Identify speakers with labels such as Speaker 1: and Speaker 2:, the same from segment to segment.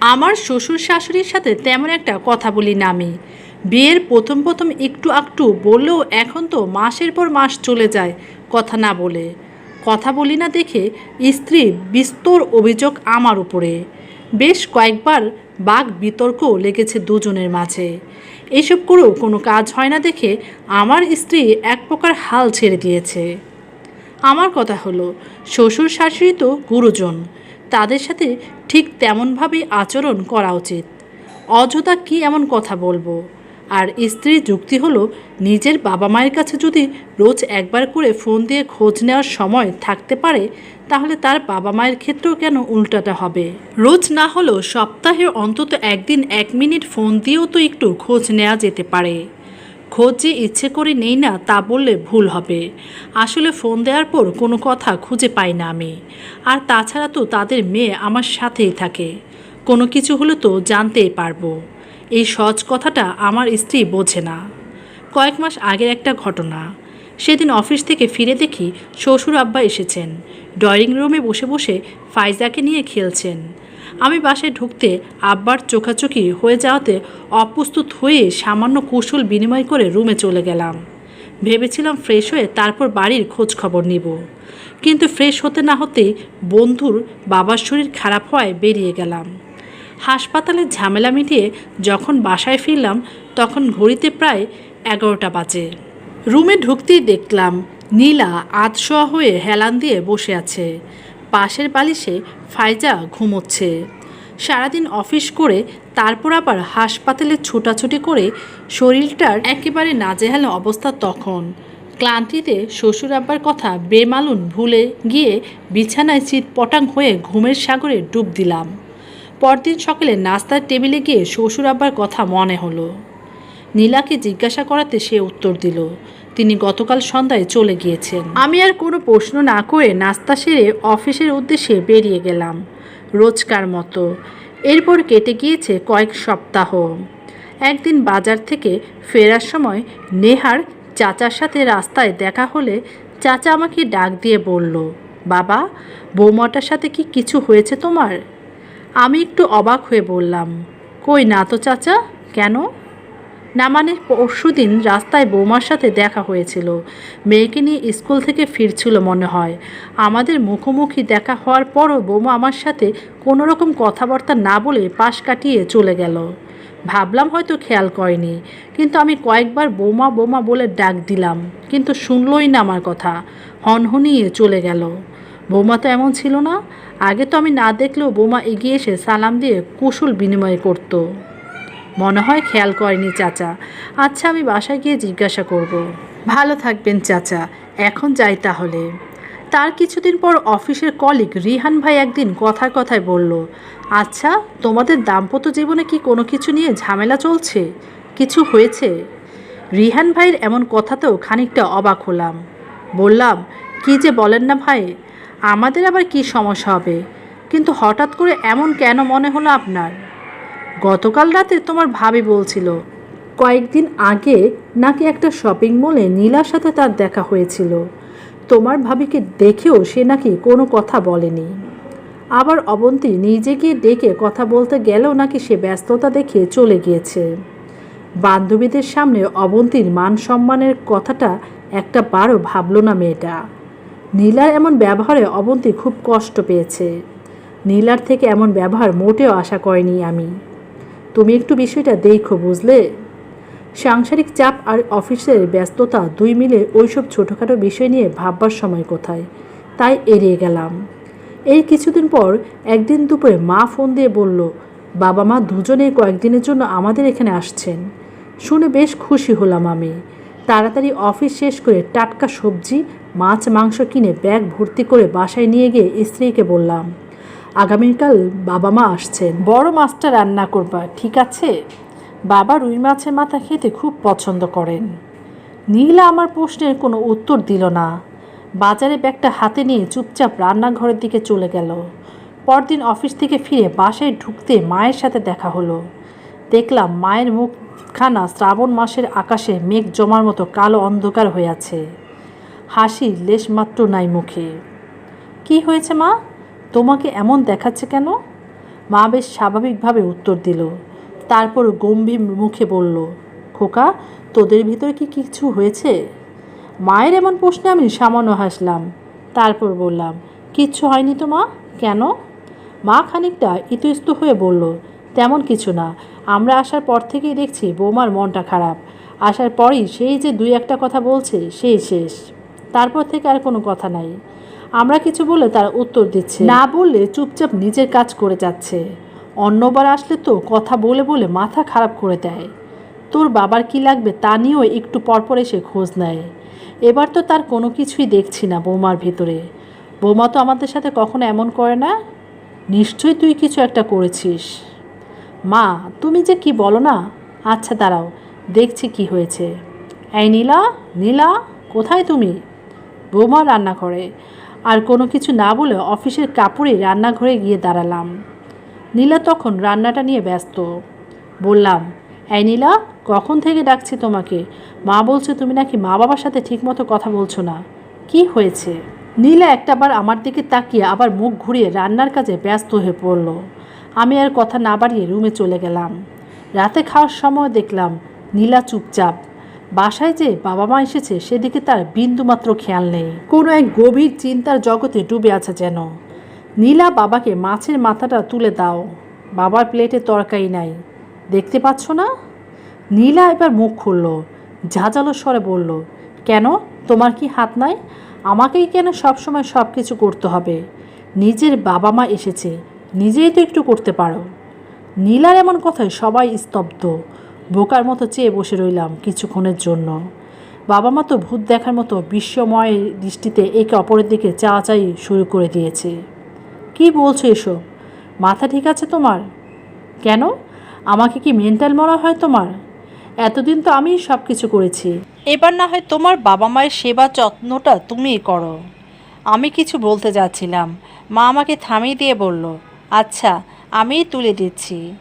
Speaker 1: আমার শ্বশুর শাশুড়ির সাথে তেমন একটা কথা বলি না আমি। বিয়ের প্রথম প্রথম একটু একটু বললেও এখন তো মাসের পর মাস চলে যায়, কথা না বলে। কথা বলি না দেখে স্ত্রী বিস্তর অভিযোগ আমার উপরে। বেশ কয়েকবার বাঘ বিতর্ক লেগেছে দুজনের মাঝে। এসব করেও কোনো কাজ হয় না দেখে আমার স্ত্রী এক প্রকার হাল ছেড়ে দিয়েছে। আমার কথা হলো, শ্বশুর শাশুড়ি তো গুরুজন। তাদের সাথে ঠিক তেমনভাবেই আচরণ করা উচিত। অযথা কি এমন কথা বলব? আর স্ত্রীর যুক্তি হলো, নিজের বাবা মায়ের কাছে যদি রোজ একবার করে ফোন দিয়ে খোঁজ নেওয়ার সময় থাকতে পারে, তাহলে তার বাবা মায়ের ক্ষেত্রেও কেন উল্টাটা হবে? রোজ না হলেও সপ্তাহে অন্তত একদিন এক মিনিট ফোন দিয়েও তো একটু খোঁজ নেওয়া যেতে পারে। খোঁজ যে ইচ্ছে করে নেই না তা বললে ভুল হবে। আসলে ফোন দেওয়ার পর কোনো কথা খুঁজে পাই না আমি। আর তাছাড়া তো তাদের মেয়ে আমার সাথেই থাকে। কোনো কিছু হলে তো জানতেই পারব। এই সহজ কথাটা আমার স্ত্রী বোঝে না। কয়েক মাস আগের একটা ঘটনা। সেদিন অফিস থেকে ফিরে দেখি শ্বশুর আব্বা এসেছেন। ড্রয়িং রুমে বসে বসে ফাইজাকে নিয়ে খেলছেন। আমি বাসায় ঢুকতে আব্বার চোখাচোখি হয়ে যাওয়াতে অপ্রস্তুত হয়ে সামান্য কৌশল বিনিময় করে রুমে চলে গেলাম। ভেবেছিলাম ফ্রেশ হয়ে তারপর বাড়ির খোঁজ খবর নিব। কিন্তু ফ্রেশ হতে না হতেই বন্ধুর বাবার শরীর খারাপ হওয়ায় বেরিয়ে গেলাম। হাসপাতালের ঝামেলা মিটিয়ে যখন বাসায় ফিরলাম, তখন ঘড়িতে প্রায় এগারোটা বাজে। রুমে ঢুকতেই দেখলাম নীলা আধশোয়া হয়ে হেলান দিয়ে বসে আছে। পাশের বালিশে ফাইজা ঘুমোচ্ছে। সারাদিন অফিস করে তারপর আবার হাসপাতালে ছোটাছুটি করে শরীরটার একেবারে নাজেহাল অবস্থা তখন। ক্লান্তিতে শ্বশুর আব্বার কথা বেমালুন ভুলে গিয়ে বিছানায় চিৎ পটাং হয়ে ঘুমের সাগরে ডুব দিলাম। পরদিন সকালে নাস্তার টেবিলে গিয়ে শ্বশুর আব্বার কথা মনে হলো। নীলাকে জিজ্ঞাসা করাতে সে উত্তর দিল তিনি গতকাল সন্ধ্যায় চলে গিয়েছেন। আমি আর কোনো প্রশ্ন না করে নাস্তা সেরে অফিসের উদ্দেশ্যে বেরিয়ে গেলাম, রোজকার মতো। এরপর কেটে গিয়েছে কয়েক সপ্তাহ। একদিন বাজার থেকে ফেরার সময় নেহার চাচার সাথে রাস্তায় দেখা হলে চাচা আমাকে ডাক দিয়ে বলল, বাবা, বৌমাটার সাথে কি কিছু হয়েছে তোমার? আমি একটু অবাক হয়ে বললাম, কই না তো চাচা, কেন? না মানে পরশু দিন রাস্তায় বৌমার সাথে দেখা হয়েছিল। মেয়েকে নিয়ে স্কুল থেকে ফিরছিল মনে হয়। আমাদের মুখোমুখি দেখা হওয়ার পরও বৌমা আমার সাথে কোনো রকম কথাবার্তা না বলে পাশ কাটিয়ে চলে গেল। ভাবলাম হয়তো খেয়াল করেনি, কিন্তু আমি কয়েকবার বৌমা বৌমা বলে ডাক দিলাম, কিন্তু শুনলই না আমার কথা, হনহনিয়ে চলে গেল। বৌমা তো এমন ছিল না, আগে তো আমি না দেখলেও বৌমা এগিয়ে এসে সালাম দিয়ে কুশল বিনিময় করতো। মনে হয় খেয়াল করেনি চাচা। আচ্ছা আমি বাসায় গিয়ে জিজ্ঞাসা করব। ভালো থাকবেন চাচা, এখন যাই তাহলে। তার কিছুদিন পর অফিসের কলিগ রিহান ভাই একদিন কথায় কথায় বলল আচ্ছা তোমাদের দাম্পত্য জীবনে কি কোনো কিছু নিয়ে ঝামেলা চলছে? কিছু হয়েছে? রিহান ভাইয়ের এমন কথাতেও খানিকটা অবাক হলাম। বললাম, কি যে বলেন না ভাই, আমাদের আবার কি সমস্যা হবে? কিন্তু হঠাৎ করে এমন কেন মনে হলো আপনার? গতকাল রাতে তোমার ভাবি বলছিল, কয়েকদিন আগে নাকি একটা শপিং মলে নীলার সাথে তার দেখা হয়েছিল। তোমার ভাবিকে দেখেও সে নাকি কোনো কথা বলেনি। আবার অবন্তী নিজে গিয়ে ডেকে কথা বলতে গেলেও নাকি সে ব্যস্ততা দেখে চলে গিয়েছে। বান্ধবীদের সামনে অবন্তীর মান সম্মানের কথাটা একটা বারও ভাবল না মেয়েটা। নীলার এমন ব্যবহারে অবন্তী খুব কষ্ট পেয়েছে। নীলার থেকে এমন ব্যবহার মোটেও আশা করেনি আমি। তুমি একটু বিষয়টা দেখো বুঝলে? সাংসারিক চাপ আর অফিসের ব্যস্ততা দুই মিলে ওইসব ছোটোখাটো বিষয় নিয়ে ভাববার সময় কোথায়? তাই এড়িয়ে গেলাম। এই কিছুদিন পর একদিন দুপুরে মা ফোন দিয়ে বলল, বাবা মা দুজনে কয়েকদিনের জন্য আমাদের এখানে আসছেন। শুনে বেশ খুশি হলাম আমি। তাড়াতাড়ি অফিস শেষ করে টাটকা সবজি, মাছ, মাংস কিনে ব্যাগ ভর্তি করে বাসায় নিয়ে গিয়ে স্ত্রীকে বললাম আগামীকাল বাবা মা আসছেন। বড় মাছটা রান্না করবা, ঠিক আছে? বাবা রুই মাছের মাথা খেতে খুব পছন্দ করেন। নীলা আমার প্রশ্নের কোনো উত্তর দিল না। বাজারে ব্যাগটা হাতে নিয়ে চুপচাপ রান্নাঘরের দিকে চলে গেল। পরদিন অফিস থেকে ফিরে বাসায় ঢুকতে মায়ের সাথে দেখা হলো। দেখলাম মায়ের মুখখানা শ্রাবণ মাসের আকাশে মেঘ জমার মতো কালো অন্ধকার হয়ে আছে। হাসির লেশমাত্র নাই মুখে। কি হয়েছে মা? তোমাকে এমন দেখাচ্ছে কেন? মা বেশ স্বাভাবিকভাবে উত্তর দিল। তারপর গম্ভীর মুখে বলল, খোকা, তোদের ভিতরে কি কিছু হয়েছে? মায়ের এমন প্রশ্নে আমি সামান্য হাসলাম। তারপর বললাম, কিচ্ছু হয়নি তো মা? কেন? মা খানিকটা ইতস্ত হয়ে বলল, তেমন কিছু না। আমরা আসার পর থেকেই দেখছি বৌমার মনটা খারাপ। আসার পরই সেই যে দুই একটা কথা বলছে, সেই শেষ। তারপর থেকে আর কোনো কথা নাই। আমরা কিছু বলে তার উত্তর দিচ্ছে। না বললে চুপচাপ নিজের কাজ করে যাচ্ছে। অন্যবার আসলে তো কথা বলে বলে মাথা খারাপ করে দেয়। তোর বাবার কি লাগবে তা নিয়েও একটু পরপর এসে খোঁজ নেয়। এবার তো তার কোনো কিছুই দেখছি না বৌমার ভেতরে। বৌমা তো আমাদের সাথে কখনো এমন করে না? নিশ্চয়ই তুই কিছু একটা করেছিস। মা, তুমি যে কি বলো না? আচ্ছা দাঁড়াও, দেখছি কি হয়েছে। এই নীলা নীলা, কোথায় তুমি? বৌমা রান্না করে আর কোনো কিছু না বলে অফিসের কাপড়ে রান্নাঘরে গিয়ে দাঁড়ালাম। নীলা তখন রান্নাটা নিয়ে ব্যস্ত। বললাম, এই নীলা, কখন থেকে ডাকছি তোমাকে? মা বলছে তুমি নাকি মা বাবার সাথে ঠিকমতো কথা বলছো না। কি হয়েছে? নীলা একটাবার আমার দিকে তাকিয়ে আবার মুখ ঘুরিয়ে রান্নার কাজে ব্যস্ত হয়ে পড়ল। আমি আর কথা না বাড়িয়ে রুমে চলে গেলাম। রাতে খাওয়ার সময় দেখলাম নীলা চুপচাপ বাসায় যে বাবা মা এসেছে, সেদিকে তার বিন্দুমাত্র খেয়াল নেই। কোনো এক গভীর চিন্তার জগতে ডুবে আছে যেন। নীলা বাবাকে মাছের মাথাটা তুলে দাও। বাবার প্লেটে তরকারি নাই। দেখতে পাচ্ছ না? নীলা এবার মুখ খুলল, ঝাঁঝালো স্বরে বলল, কেন? তোমার কি হাত নাই? আমাকেই কেন সবসময় সব কিছু করতে হবে? নিজের বাবা মা এসেছে, নিজেই তো একটু করতে পারো। নীলার এমন কথায় সবাই স্তব্ধ। বোকার মতো চেয়ে বসে রইলাম কিছুক্ষণের জন্য। বাবা মা তো ভূত দেখার মতো বিশ্বময় দৃষ্টিতে একে অপরের দিকে চাওয়াচাই শুরু করে দিয়েছে। কি বলছো এসব? মাথা ঠিক আছে তোমার? কেন? আমাকে কি মেন্টাল মনে হয় তোমার? এতদিন তো আমিই সব কিছু করেছি।
Speaker 2: এবার না হয় তোমার বাবা মায়ের সেবা যত্নটা তুমিই করো। আমি কিছু বলতে যাচ্ছিলাম। মা আমাকে থামিয়ে দিয়ে বলল আচ্ছা আমিই তুলে দিচ্ছি।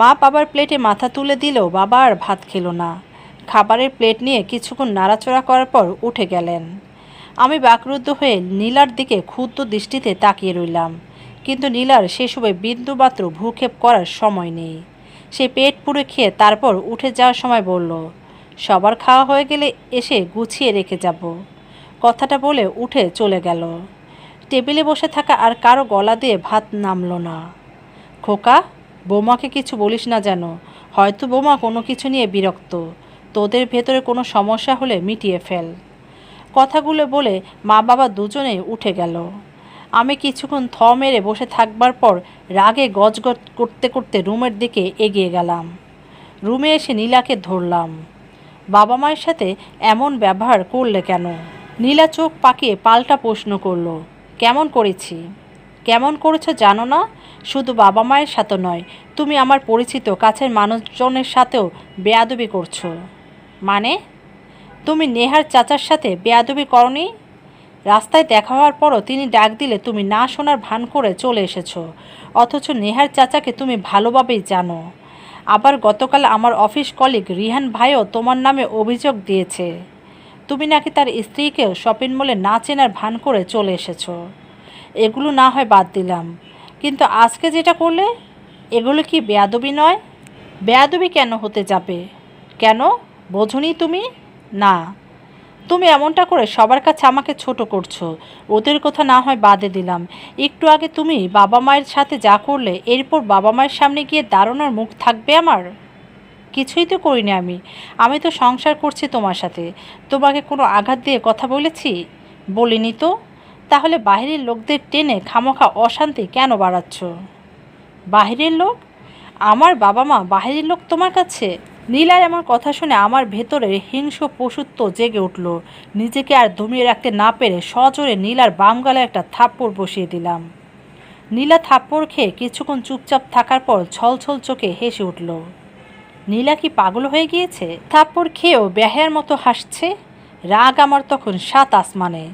Speaker 2: মা বাবার প্লেটে মাথা তুলে দিলেও বাবা আর ভাত খেলো না। খাবারের প্লেট নিয়ে কিছুক্ষণ নাড়াচড়া করার পর উঠে গেলেন। আমি বাকরুদ্ধ হয়ে নীলার দিকে ক্ষুদ্র দৃষ্টিতে তাকিয়ে রইলাম। কিন্তু নীলার সে সেসবে বিন্দুমাত্র ভূক্ষেপ করার সময় নেই। সে পেট পুড়ে খেয়ে তারপর উঠে যাওয়ার সময় বলল, সবার খাওয়া হয়ে গেলে এসে গুছিয়ে রেখে যাব। কথাটা বলে উঠে চলে গেল। টেবিলে বসে থাকা আর কারও গলা দিয়ে ভাত নামলো না। খোকা বৌমাকে কিছু বলিস না যেন। হয়তো বৌমা কোনো কিছু নিয়ে বিরক্ত। তোদের ভেতরে কোনো সমস্যা হলে মিটিয়ে ফেল। কথাগুলো বলে মা বাবা দুজনে উঠে গেল। আমি কিছুক্ষণ থ মেরে বসে থাকবার পর রাগে গজগজ করতে করতে রুমের দিকে এগিয়ে গেলাম। রুমে এসে নীলাকে ধরলাম। বাবা মায়ের সাথে এমন ব্যবহার করলে কেন? নীলা চোখ পাকিয়ে পাল্টা প্রশ্ন করল, কেমন করেছি? কেমন করেছ জানো না? শুধু বাবা মায়ের সাথে নয়, তুমি আমার পরিচিত কাছের মানুষজনের সাথেও বেয়াদবি করছ। মানে? তুমি নেহার চাচার সাথে বেয়াদবি করনি? রাস্তায় দেখা হওয়ার পরও তিনি ডাক দিলে তুমি না শোনার ভান করে চলে এসেছ। অথচ নেহার চাচাকে তুমি ভালোভাবেই জানো। আবার গতকাল আমার অফিস কলিগ রিহান ভাইও তোমার নামে অভিযোগ দিয়েছে। তুমি নাকি তার স্ত্রীকেও শপিং মলে না চেনার ভান করে চলে এসেছ। এগুলো না হয় বাদ দিলাম। কিন্তু আজকে যেটা করলে, এগুলো কি বেয়াদবি নয়? বেয়াদবি কেন হতে যাবে? কেন? বোঝনি তুমি? না। তুমি এমনটা করে সবার কাছে আমাকে ছোট করছ। ওদের কথা না হয় বাদে দিলাম। একটু আগে তুমি বাবা মায়ের সাথে যা করলে, এরপর বাবা মায়ের সামনে গিয়ে দাঁড়ানোর মুখ থাকবে আমার? কিছুই তো করিনি আমি। আমি তো সংসার করছি তোমার সাথে। তোমাকে কোনো আঘাত দিয়ে কথা বলেছি? বলিনি তো? তাহলে বাহিরের লোকদের টেনে খামোখা অশান্তি কেন বাড়াচ্ছ? বাহিরের লোক? আমার বাবা মা বাহিরের লোক তোমার কাছে? নীলার আমার কথা শুনে আমার ভেতরে হিংস্র পশুত্ব জেগে উঠল। নিজেকে আর দমিয়ে রাখতে না পেরে সজোরে নীলার বাম গালে একটা থাপ্পড় বসিয়ে দিলাম। নীলা থাপ্পড় খেয়ে কিছুক্ষণ চুপচাপ থাকার পর ছলছল চোখে হেসে উঠল। নীলা কি পাগল হয়ে গিয়েছে? থাপ্পড় খেয়েও ব্যাহের মতো হাসছে? রাগ আমার তখন সাত আসমানে।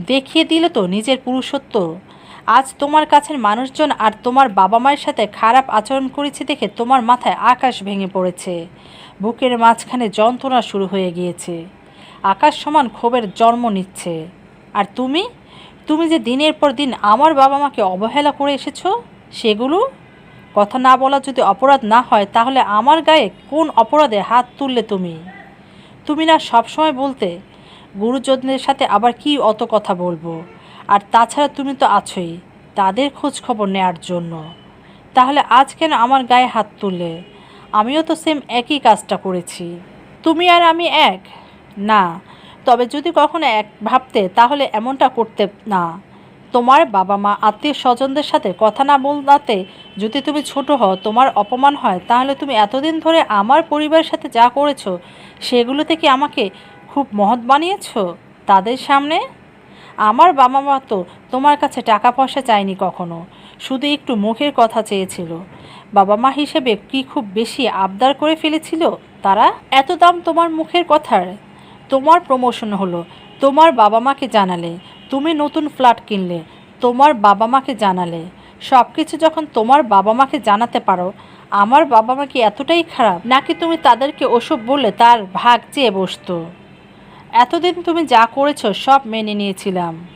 Speaker 2: দেখিয়ে দিলে তো নিজের পুরুষত্ব। আজ তোমার কাছের মানুষজন আর তোমার বাবা মায়ের সাথে খারাপ আচরণ করেছে দেখে তোমার মাথায় আকাশ ভেঙে পড়েছে। বুকের মাঝখানে যন্ত্রণা শুরু হয়ে গিয়েছে। আকাশ সমান ক্ষোভের জন্ম নিচ্ছে। আর তুমি? তুমি যে দিনের পর দিন আমার বাবা মাকে অবহেলা করে এসেছ, সেগুলো? কথা না বলা যদি অপরাধ না হয়, তাহলে আমার গায়ে কোন অপরাধে হাত তুললে তুমি? তুমি না সবসময় বলতে গুরুজনদের সাথে আবার কি অত কথা বলব? আর তাছাড়া তুমি তো আছোই, তাদের খোঁজ খবর নেওয়ার জন্য। তাহলে আজ কেন আমার গায়ে হাত তুললে? আমিও তো সেম একই কাজটা করেছি। তুমি আর আমি এক? না, তবে যদি কখনো এক ভাবতে, তাহলে এমনটা করতে না। তোমার বাবা মা, আত্মীয় স্বজনদের সাথে কথা না বলাতে যদি তুমি ছোট হও, তোমার অপমান হয়, তাহলে তুমি এতদিন ধরে আমার পরিবারের সাথে যা করেছ সেগুলো থেকে আমাকে খুব মহৎ বানিয়েছো তাদের সামনে? আমার বাবা মা তো তোমার কাছে টাকা পয়সা চায়নি কখনো, শুধু একটু মুখের কথা চেয়েছিল। বাবা মা হিসেবে কি খুব বেশি আবদার করে ফেলেছিল তারা? এত দাম তোমার মুখের কথার? তোমার প্রমোশন হলো, তোমার বাবা মাকে জানালে, তুমি নতুন ফ্ল্যাট কিনলে, তোমার বাবা মাকে জানালে। সব কিছু যখন তোমার বাবা মাকে জানাতে পারো, আমার বাবা মা কি এতটাই খারাপ? নাকি তুমি তাদেরকে ওসব বললে তার ভাগ চেয়ে বসতো? এতদিন তুমি যা করেছ সব মেনে নিয়েছিলাম।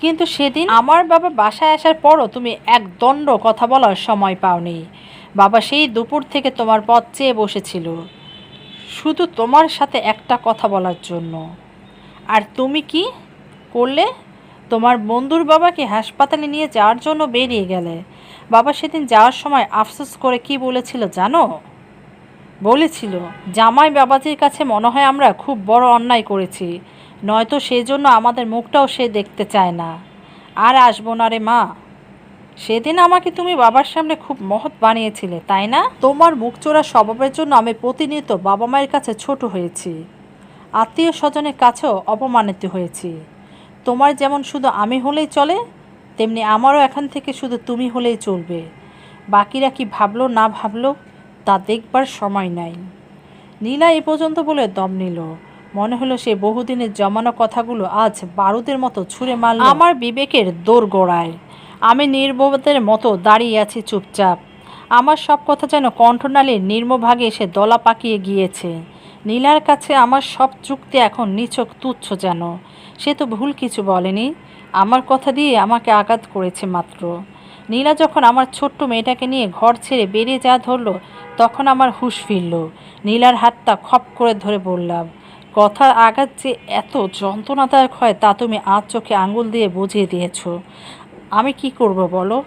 Speaker 2: কিন্তু সেদিন আমার বাবা বাসায় আসার পরও তুমি এক দণ্ড কথা বলার সময় পাওনি। বাবা সেই দুপুর থেকে তোমার পথ চেয়ে বসেছিল। শুধু তোমার সাথে একটা কথা বলার জন্য। আর তুমি কি করলে? তোমার বন্ধুর বাবাকে হাসপাতালে নিয়ে যাওয়ার জন্য বেরিয়ে গেলে। বাবা সেদিন যাওয়ার সময় আফসোস করে কি বলেছিল জানো? বলেছিল, জামাই বাবাজির কাছে মনে হয় আমরা খুব বড় অন্যায় করেছি, নয়তো সেই জন্য আমাদের মুখটাও সে দেখতে চায় না। আর আসব না রে মা। সেদিন আমাকে তুমি বাবার সামনে খুব মহৎ বানিয়েছিলে, তাই না? তোমার মুখ চোরা স্বভাবের জন্য আমি প্রতিনিয়ত বাবা মায়ের কাছে ছোট হয়েছি। আত্মীয় স্বজনের কাছেও অপমানিত হয়েছি। তোমার যেমন শুধু আমি হলেই চলে, তেমনি আমারও এখান থেকে শুধু তুমি হলেই চলবে। বাকিরা কি ভাবলো না ভাবলো? তা দেখবার সময় নাই। নীলা এ পর্যন্ত বলে দম নিল। মনে হলো সে বহুদিনের জমানো কথাগুলো আজ বারুদের মতো ছুঁড়ে মারল। আমার বিবেকের দৌড় গোড়ায় আমি নির্বোধের মতো দাঁড়িয়ে আছি চুপচাপ। আমার সব কথা যেন কণ্ঠনালীর নির্মভাগে এসে দলা পাকিয়ে গিয়েছে। নীলার কাছে আমার সব চুক্তি এখন নিছক তুচ্ছ যেন। সে তো ভুল কিছু বলেনি। আমার কথা দিয়ে আমাকে আঘাত করেছে মাত্র। নীলা যখন আমার ছোট্ট মেয়েটাকে নিয়ে ঘর ছেড়ে বেরিয়ে যা ধরলো, তখন আমার হুঁশ ফিরল। নীলার হাতটা খপ করে ধরে বললাম কথার আঘাত যে এত যন্ত্রণাদায়ক হয় তা তুমি আজ চোখে আঙুল দিয়ে বুঝিয়ে দিয়েছ। আমি কি করব বলো?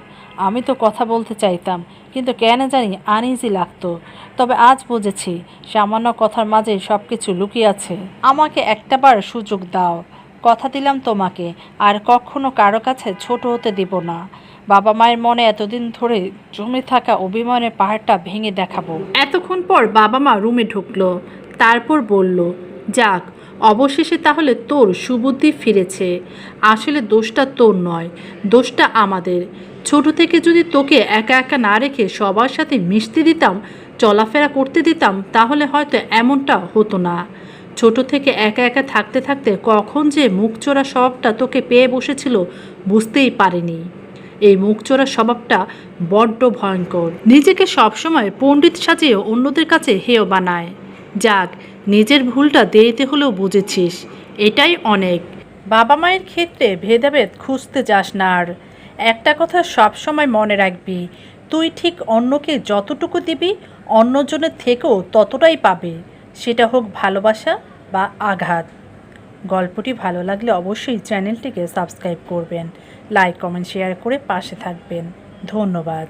Speaker 2: আমি তো কথা বলতে চাইতাম, কিন্তু কেন জানি আনইজি লাগতো। তবে আজ বুঝেছি, সামান্য কথার মাঝে সব কিছু লুকিয়ে আছে। আমাকে একটাবার সুযোগ দাও। কথা দিলাম তোমাকে, আর কখনো কারও কাছে ছোট হতে দিব না। বাবা মায়ের মনে এতদিন ধরে জমে থাকা অভিমানের পাহাড়টা ভেঙে দেখাবো।
Speaker 1: এতক্ষণ পর বাবা মা রুমে ঢুকলো, তারপর বলল, যাক, অবশেষে তাহলে তোর সুবুদ্ধি ফিরেছে। আসলে দোষটা তোর নয়, দোষটা আমাদের। ছোট থেকে যদি তোকে একা একা না রেখে সবার সাথে মিশতে দিতাম, চলাফেরা করতে দিতাম, তাহলে হয়তো এমনটা হতো না। ছোট থেকে একা একা থাকতে থাকতে কখন যে মুখ চোরা স্বভাবটা তোকে পেয়ে বসেছিল, বুঝতেই পারিনি। এই মুখচোরা স্বভাবটা বড্ড ভয়ঙ্কর। নিজেকে সবসময় পণ্ডিত সাজিয়ে অন্যদের কাছে হেয় বানায়। যাক, নিজের ভুলটা দেরিতে হলেও বুঝেছিস, এটাই অনেক। বাবা মায়ের ক্ষেত্রে ভেদাভেদ খুঁজতে যাস না আর। একটা কথা সবসময় মনে রাখবি, তুই ঠিক অন্যকে যতটুকু দিবি, অন্যজনের থেকেও ততটাই পাবে। সেটা হোক ভালোবাসা বা আঘাত। গল্পটি ভালো লাগলে অবশ্যই চ্যানেলটিকে সাবস্ক্রাইব করবেন লাইক কমেন্ট শেয়ার করে পাশে থাকবেন। ধন্যবাদ।